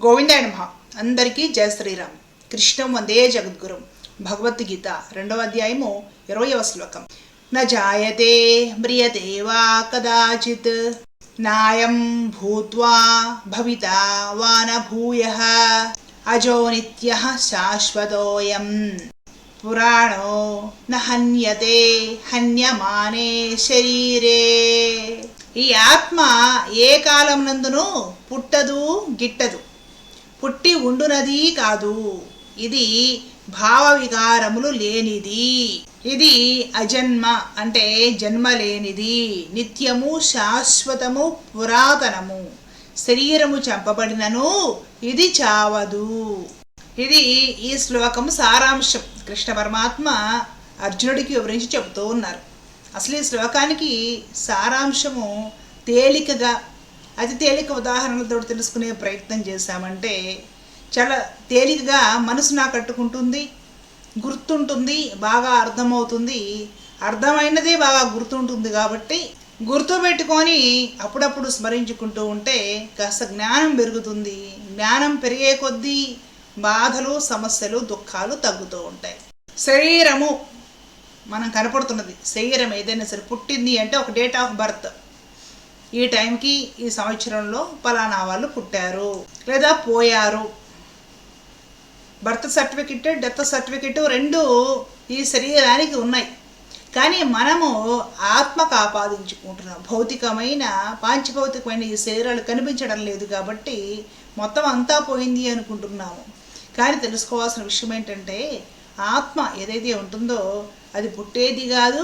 గోవిందాయ నమ అందరికీ జయ శ్రీరామ్. కృష్ణం వందే జగద్గురు. భగవద్గీత రెండవ అధ్యాయము ఇరవయవ శ్లోకం. న మ్రియతే వా కదాచిత్. నాయం భూత్వా భవిత వాన భూయ అజో నిత్య శాశ్వతోయం. పురాణో నహన్యతే హన్యమానే శరీరే. ఈ ఆత్మ ఏ కాలం నందును పుట్టదు గిట్టదు. పుట్టి ఉండునది కాదు. ఇది భావ వికారములు లేనిది. ఇది అజన్మ అంటే జన్మ లేనిది నిత్యము శాశ్వతము పురాతనము. శరీరము చంపబడినను ఇది చావదు. ఇది ఈ శ్లోకం సారాంశం. కృష్ణ పరమాత్మ అర్జునుడికి వివరించి చెబుతూ ఉన్నారు. అసలు ఈ శ్లోకానికి సారాంశము తేలికగా అతి తేలిక ఉదాహరణలతో తెలుసుకునే ప్రయత్నం చేశామంటే చాలా తేలికగా మనసు నా కట్టుకుంటుంది గుర్తుంటుంది బాగా అర్థమవుతుంది. అర్థమైనదే బాగా గుర్తుంటుంది కాబట్టి గుర్తుపెట్టుకొని అప్పుడప్పుడు స్మరించుకుంటూ ఉంటే కాస్త జ్ఞానం పెరుగుతుంది. జ్ఞానం పెరిగే కొద్దీ బాధలు సమస్యలు దుఃఖాలు తగ్గుతూ ఉంటాయి. శరీరము మనం కనపడుతున్నది శరీరం ఏదైనా సరే పుట్టింది అంటే ఒక డేట్ ఆఫ్ బర్త్ ఈ టైంకి ఈ సంవత్సరంలో పలానా వాళ్ళు పుట్టారు లేదా పోయారు. బర్త్ సర్టిఫికెట్ డెత్ సర్టిఫికెట్ రెండు ఈ శరీరానికి ఉన్నాయి. కానీ మనము ఆత్మకు ఆపాదించుకుంటున్నాం భౌతికమైన పాంచభౌతికమైన ఈ శరీరాలు కనిపించడం లేదు కాబట్టి మొత్తం అంతా పోయింది అనుకుంటున్నాము. కానీ తెలుసుకోవాల్సిన విషయం ఏంటంటే ఆత్మ ఏదైతే ఉంటుందో అది పుట్టేది కాదు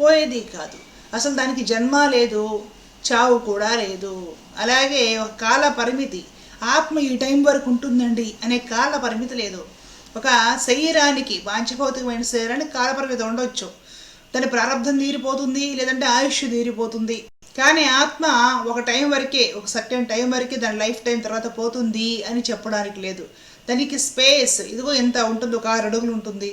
పోయేది కాదు. అసలు దానికి జన్మ లేదు. చావు కూడా లేదు. అలాగే ఒక కాల పరిమితి. ఆత్మ ఈ టైం వరకు ఉంటుందండి అనే కాల పరిమితి లేదు. ఒక శరీరానికి వాంఛభౌతికమైన శరీరానికి కాల పరిమితి ఉండొచ్చు. దాని ప్రారంభం తీరిపోతుంది లేదంటే ఆయుష్ తీరిపోతుంది. కానీ ఆత్మ ఒక టైం వరకే ఒక సర్టెన్ టైం వరకే దాని లైఫ్ టైం తర్వాత పోతుంది అని చెప్పడానికి లేదు. దానికి స్పేస్ ఇదిగో ఎంత ఉంటుంది ఒక ఆరు అడుగులు ఉంటుంది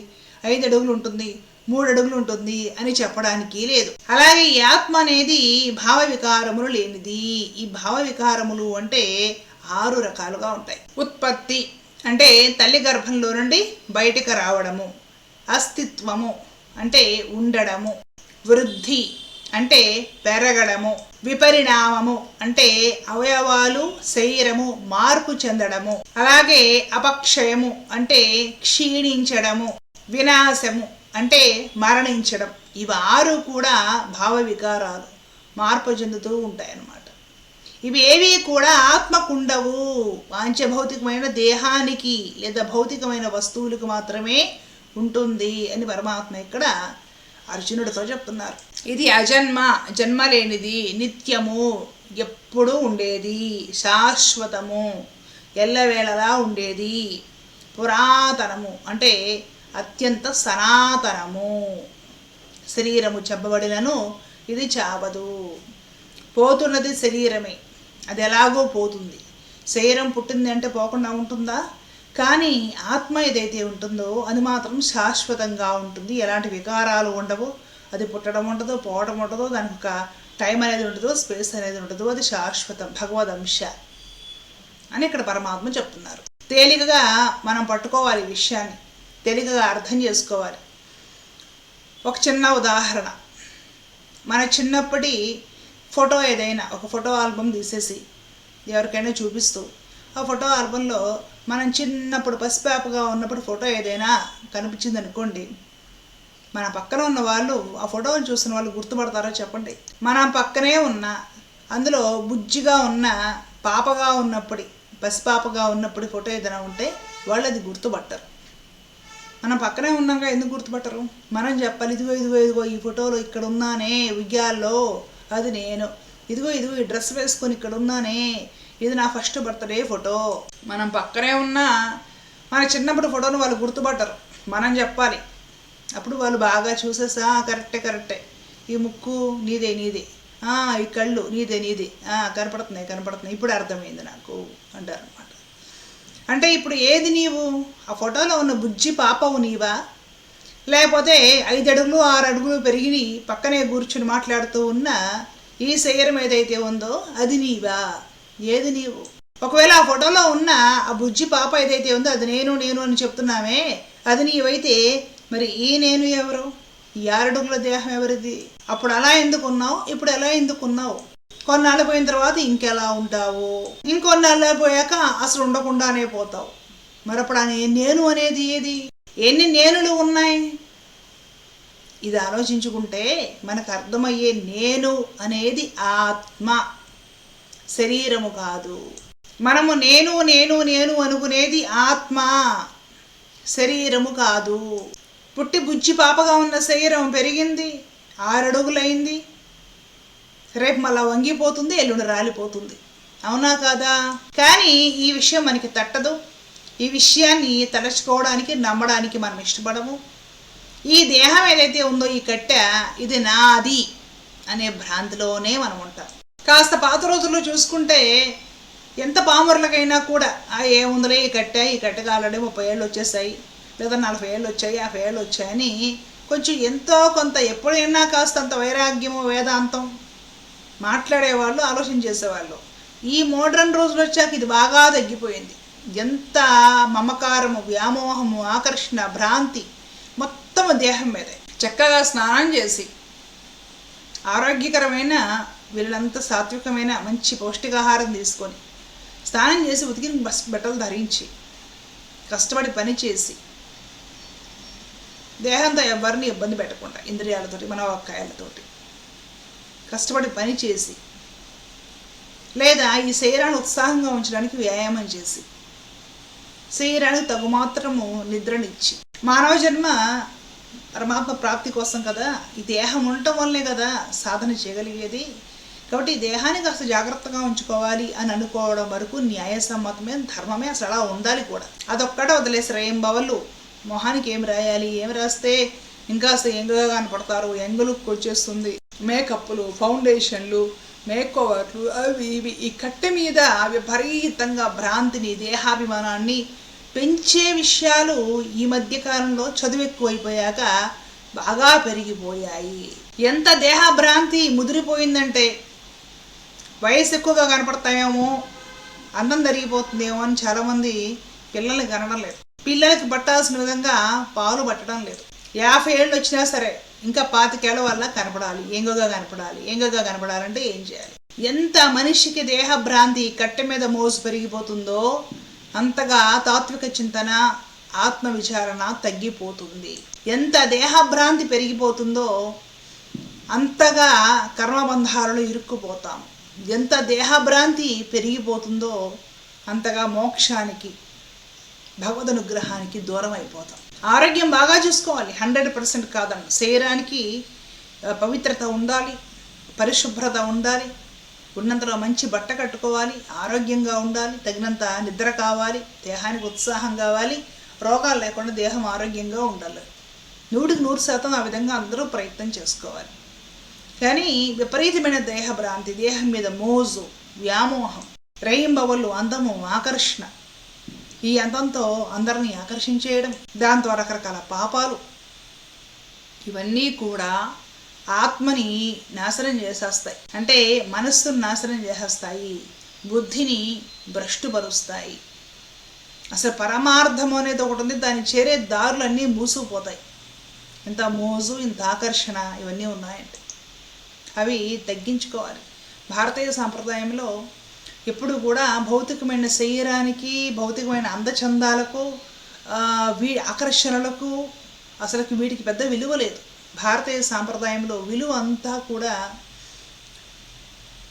ఐదు అడుగులు ఉంటుంది. మూడు అడుగులు ఉంటుంది అని చెప్పడానికి లేదు. అలాగే ఈ ఆత్మ అనేది భావ వికారములు లేనిది. ఈ భావ వికారములు అంటే ఆరు రకాలుగా ఉంటాయి. ఉత్పత్తి అంటే తల్లి గర్భంలో నుండి బయటకు రావడము. అస్తిత్వము అంటే ఉండడము. వృద్ధి అంటే పెరగడము. విపరిణామము అంటే అవయవాలు శరీరము మార్పు చెందడము. అలాగే అపక్షయము అంటే క్షీణించడము. వినాశము అంటే మరణించడం. ఇవి ఆరు కూడా భావ వికారాలు. మార్పు చెందుతూ ఉంటాయన్నమాట. ఇవి ఏవి కూడా ఆత్మకుండవు. పాంచభౌతికమైన దేహానికి లేదా భౌతికమైన వస్తువులకు మాత్రమే ఉంటుంది అని పరమాత్మ ఇక్కడ అర్జునుడితో చెప్తున్నారు. ఇది అజన్మ. జన్మ లేనిది నిత్యము ఎప్పుడూ ఉండేది. శాశ్వతము. ఎల్లవేళలా ఉండేది. పురాతనము. అంటే అత్యంత సనాతనము. శరీరము చెప్పబడినను ఇది చావదు. పోతున్నది శరీరమే. అది ఎలాగో పోతుంది. శరీరం పుట్టింది అంటే పోకుండా ఉంటుందా? కానీ ఆత్మ ఏదైతే ఉంటుందో అది మాత్రం శాశ్వతంగా ఉంటుంది. ఎలాంటి వికారాలు ఉండవు. అది పుట్టడం ఉండదు పోవడం ఉండదు దానికి ఒక టైం అనేది ఉండదు స్పేస్ అనేది ఉండదు అది శాశ్వతం. భగవద్ అంశ అని ఇక్కడ పరమాత్మ చెప్తున్నారు. తేలికగా మనం పట్టుకోవాలి విషయాన్ని. తేలికగా అర్థం చేసుకోవాలి. ఒక చిన్న ఉదాహరణ. మన చిన్నప్పటి ఫోటో ఏదైనా ఒక ఫోటో ఆల్బమ్ తీసేసి ఎవరికైనా చూపిస్తూ ఆ ఫోటో ఆల్బంలో మనం చిన్నప్పుడు పసిపాపగా ఉన్నప్పుడు ఫోటో ఏదైనా కనిపించింది అనుకోండి మన పక్కన ఉన్న వాళ్ళు ఆ ఫోటోలు చూసిన వాళ్ళు గుర్తుపడతారో చెప్పండి. మన పక్కనే ఉన్న అందులో బుజ్జిగా ఉన్న పాపగా ఉన్నప్పటి పసిపాపగా ఉన్నప్పుడు ఫోటో ఏదైనా ఉంటే వాళ్ళు అది గుర్తుపట్టరు. మనం పక్కనే ఉన్నాక ఎందుకు గుర్తుపట్టరు? మనం చెప్పాలి ఇదిగో ఇదిగో ఇదిగో ఈ ఫోటోలో ఇక్కడ ఉన్నానే ఉయ్యాల్లో. అది నేను. ఇదిగో ఇదిగో ఈ డ్రెస్ వేసుకొని ఇక్కడ ఉన్నానే. ఇది నా ఫస్ట్ బర్త్డే ఫోటో. మనం పక్కనే ఉన్న మన చిన్నప్పుడు ఫోటోను వాళ్ళు గుర్తుపట్టరు. మనం చెప్పాలి. అప్పుడు వాళ్ళు బాగా చూసేసా కరెక్టే కరెక్టే. ఈ ముక్కు నీదే నీదే. ఆ, ఈ కళ్ళు నీదే నీదే. కనపడుతున్నాయి కనపడుతున్నాయి. ఇప్పుడు అర్థమైంది నాకు అంటారు అనమాట అంటే ఇప్పుడు ఏది నీవు? ఆ ఫోటోలో ఉన్న బుజ్జి పాపవు నీవా? లేకపోతే ఐదు అడుగులు ఆరు అడుగులు పెరిగి పక్కనే కూర్చుని మాట్లాడుతూ ఉన్న ఈ శరీరం ఏదైతే ఉందో అది నీవా? ఏది నీవు? ఒకవేళ ఆ ఫోటోలో ఉన్న ఆ బుజ్జి పాప ఏదైతే ఉందో అది నేను నేను అని చెప్తున్నామే అది నీవైతే మరి ఈ నేను ఎవరు? ఈ ఆరడుగుల దేహం ఎవరిది? అప్పుడు అలా ఎందుకున్నావు ఇప్పుడు ఎలా ఎందుకున్నావు కొన్నాళ్ళు పోయిన తర్వాత ఇంకెలా ఉంటావు? ఇంకొన్నాళ్ళు పోయాక అసలు ఉండకుండానే పోతావు. మరి అప్పుడు నేను అనేది ఏది? ఎన్ని నేనులు ఉన్నాయి? ఇది ఆలోచించుకుంటే మనకు అర్థమయ్యే నేను అనేది ఆత్మ. శరీరము కాదు. మనము నేను నేను నేను అనుకునేది ఆత్మ. శరీరము కాదు. పుట్టి బుజ్జి పాపగా ఉన్న శరీరం పెరిగింది. ఆరడుగులైంది. రేపు మళ్ళా వంగిపోతుంది ఎల్లుండి రాలిపోతుంది. అవునా కాదా? కానీ ఈ విషయం మనకి తట్టదు. ఈ విషయాన్ని తలచుకోవడానికి నమ్మడానికి మనం ఇష్టపడము. ఈ దేహం ఏదైతే ఉందో ఈ కట్టె ఇది నాది అనే భ్రాంతిలోనే మనం ఉంటాం. కాస్త పాత రోజుల్లో చూసుకుంటే ఎంత పామరులకైనా కూడా ఆ ఏముందిలే ఈ కట్టె ఈ కట్టె ఆల్రెడీ ముప్పై ఏళ్ళు వచ్చేసాయి లేదా నలభై ఏళ్ళు వచ్చాయి యాభై ఏళ్ళు వచ్చాయని కొంచెం ఎంతో కొంత ఎప్పుడైనా కాస్త అంత వైరాగ్యము వేదాంతం మాట్లాడేవాళ్ళు ఆలోచన చేసేవాళ్ళు. ఈ మోడ్రన్ రోజులు వచ్చాక ఇది బాగా తగ్గిపోయింది. ఎంత మమకారము వ్యామోహము ఆకర్షణ భ్రాంతి మొత్తం దేహం మీదే. చక్కగా స్నానం చేసి ఆరోగ్యకరమైన వీళ్ళంతా సాత్వికమైన మంచి పౌష్టికాహారం తీసుకొని స్నానం చేసి ఉతికిన బస్ బట్టలు ధరించి కష్టపడి పని చేసి దేహంతో ఎవరిని ఇబ్బంది పెట్టకుండా ఇంద్రియాలతోటి మనోవాక్కాయాలతోటి. కష్టపడి పని చేసి లేదా ఈ శరీరాన్ని ఉత్సాహంగా ఉంచడానికి వ్యాయామం చేసి శరీరానికి తగు మాత్రము నిద్రనిచ్చి. మానవ జన్మ పరమాత్మ ప్రాప్తి కోసం కదా ఈ దేహం ఉండటం వల్లే కదా సాధన చేయగలిగేది. కాబట్టి ఈ దేహాన్ని కాస్త జాగ్రత్తగా ఉంచుకోవాలి అని అనుకోవడం వరకు న్యాయసమ్మతమే ధర్మమే అసలు అలా ఉండాలి కూడా. అదొక్కటే వదిలేసారు ఏం బవళ్ళు? మొహానికి ఏం రాయాలి? ఏం రాస్తే ఇంకా ఎంగుగా కనపడతారు. ఎంగులు కొచ్చేస్తుంది మేకప్లు ఫౌండేషన్లు మేకోవర్లు అవి ఇవి ఈ కట్టె మీద విపరీతంగా భ్రాంతిని దేహాభిమానాన్ని పెంచే విషయాలు ఈ మధ్య కాలంలో చదువు ఎక్కువైపోయాక బాగా పెరిగిపోయాయి. ఎంత దేహభ్రాంతి ముదిరిపోయిందంటే వయసు ఎక్కువగా కనపడతాయేమో అందం జరిగిపోతుందేమో అని చాలామంది పిల్లల్ని కనడం లేదు. పిల్లలకి పట్టాల్సిన విధంగా పాలు పట్టడం లేదు. యాభై ఏళ్ళు వచ్చినా సరే ఇంకా పాతికేళ్ళ వల్ల కనపడాలి. ఎంగగా కనపడాలి. ఎంగగా కనపడాలంటే ఏం చేయాలి? ఎంత మనిషికి దేహభ్రాంతి కట్టె మీద మోసు పెరిగిపోతుందో అంతగా తాత్విక చింతన ఆత్మ విచారణ తగ్గిపోతుంది. ఎంత దేహభ్రాంతి పెరిగిపోతుందో అంతగా కర్మబంధాలలో ఇరుక్కుపోతాం. ఎంత దేహభ్రాంతి పెరిగిపోతుందో అంతగా మోక్షానికి భగవద్ అనుగ్రహానికి దూరం అయిపోతాం ఆరోగ్యం బాగా చూసుకోవాలి. హండ్రెడ్ పర్సెంట్ కాదండి. శరీరానికి పవిత్రత ఉండాలి పరిశుభ్రత ఉండాలి ఉన్నంతలో మంచి బట్ట కట్టుకోవాలి ఆరోగ్యంగా ఉండాలి తగినంత నిద్ర కావాలి దేహానికి ఉత్సాహం కావాలి రోగాలు లేకుండా దేహం ఆరోగ్యంగా ఉండాలి. నూటికి నూరు శాతం ఆ విధంగా అందరూ ప్రయత్నం చేసుకోవాలి. కానీ విపరీతమైన దేహభ్రాంతి దేహం మీద మోజు వ్యామోహం రేయింబవళ్ళు అందము ఆకర్షణ ఈ అందంతో అందరిని ఆకర్షించేయడం దాంతో రకరకాల పాపాలు. ఇవన్నీ కూడా ఆత్మని నాశనం చేసేస్తాయి. అంటే మనస్సును నాశనం చేసేస్తాయి. బుద్ధిని భ్రష్టుపరుస్తాయి. అసలు పరమార్థం అనేది ఒకటి ఉంది. దాన్ని చేరే దారులన్నీ మూసుకుపోతాయి. ఇంత మోజు ఇంత ఆకర్షణ ఇవన్నీ ఉన్నాయండి. అవి తగ్గించుకోవాలి. భారతీయ సాంప్రదాయంలో ఎప్పుడు కూడా భౌతికమైన శరీరానికి భౌతికమైన అందచందాలకు వీ ఆకర్షణలకు అసలుకి వీటికి పెద్ద విలువ లేదు. భారతీయ సాంప్రదాయంలో విలువ అంతా కూడా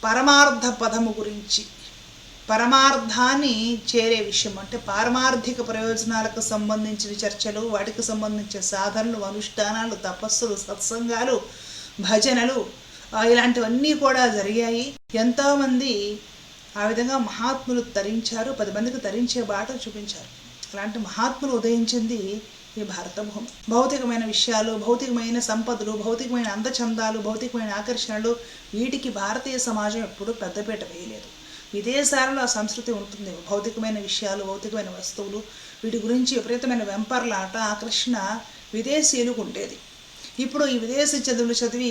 పరమార్థ పదము గురించి పరమార్థాన్ని చేరే విషయం. అంటే పారమార్థిక ప్రయోజనాలకు సంబంధించిన చర్చలు వాటికి సంబంధించిన సాధనలు అనుష్ఠానాలు తపస్సులు సత్సంగాలు భజనలు ఇలాంటివన్నీ కూడా జరిగాయి. ఎంతోమంది ఆ విధంగా మహాత్ములు తరించారు పది మందికి తరించే బాట చూపించారు. అలాంటి మహాత్ములు ఉదయించింది ఈ భారత భూమి భౌతికమైన విషయాలు భౌతికమైన సంపదలు భౌతికమైన అందచందాలు భౌతికమైన ఆకర్షణలు వీటికి భారతీయ సమాజం ఎప్పుడూ పెద్దపీట వేయలేదు. విదేశాలలో ఆ సంస్కృతి ఉంటుంది. భౌతికమైన విషయాలు భౌతికమైన వస్తువులు వీటి గురించి విపరీతమైన వెంపర్లాట ఆకర్షణ విదేశీయులకు ఉండేది ఇప్పుడు ఈ విదేశీ చదువులు చదివి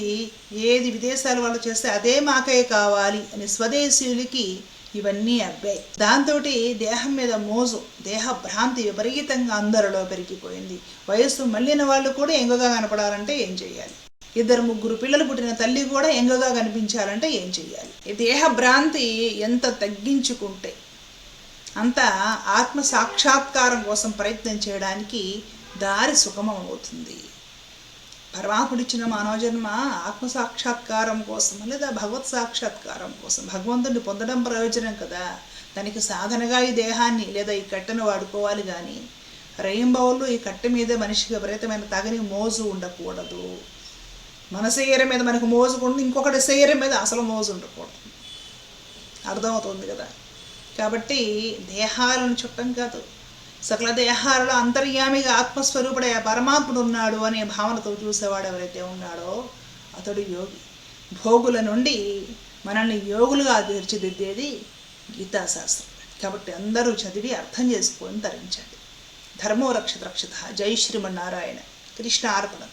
ఏది విదేశాల వాళ్ళు చేస్తే అదే మాకే కావాలి అని స్వదేశీయులకి ఇవన్నీ అబ్బాయి దాంతో దేహం మీద మోజు దేహ భ్రాంతి విపరీతంగా అందరిలో పెరిగిపోయింది వయస్సు మళ్ళిన వాళ్ళు కూడా ఎంగగా కనపడాలంటే ఏం చేయాలి ఇద్దరు ముగ్గురు పిల్లలు పుట్టిన తల్లి కూడా ఎంగగా కనిపించాలంటే ఏం చేయాలి ఈ దేహ భ్రాంతి ఎంత తగ్గించుకుంటే అంత ఆత్మ సాక్షాత్కారం కోసం ప్రయత్నం చేయడానికి దారి సుగమం అవుతుంది పరమాత్ముడిచ్చిన మానవ జన్మ ఆత్మ సాక్షాత్కారం కోసం లేదా భగవత్ సాక్షాత్కారం కోసం. భగవంతుడిని పొందడం ప్రయోజనం కదా. దానికి సాధనగా ఈ దేహాన్ని లేదా ఈ కట్టెను వాడుకోవాలి కానీ రేయింబవులు ఈ కట్టె మీద మనిషికి విపరీతమైన తగని మోజు ఉండకూడదు. మన శరీరం మీద మనకు మోజుకుండి ఇంకొకటి శరీరం మీద అసలు మోజు ఉండకూడదు. అర్థమవుతుంది కదా. కాబట్టి దేహాలను చుట్టం కాదు. సకల దేహాలలో అంతర్యామిగా ఆత్మస్వరూపుడే పరమాత్ముడు ఉన్నాడు అనే భావనతో చూసేవాడు ఎవరైతే ఉన్నాడో అతడు యోగి. భోగుల నుండి మనల్ని యోగులుగా తీర్చిదిద్దేది గీతాశాస్త్రం. కాబట్టి అందరూ చదివి అర్థం చేసుకొని తరించండి. ధర్మో రక్షత రక్షత జై శ్రీమన్నారాయణ. కృష్ణ అర్పణం.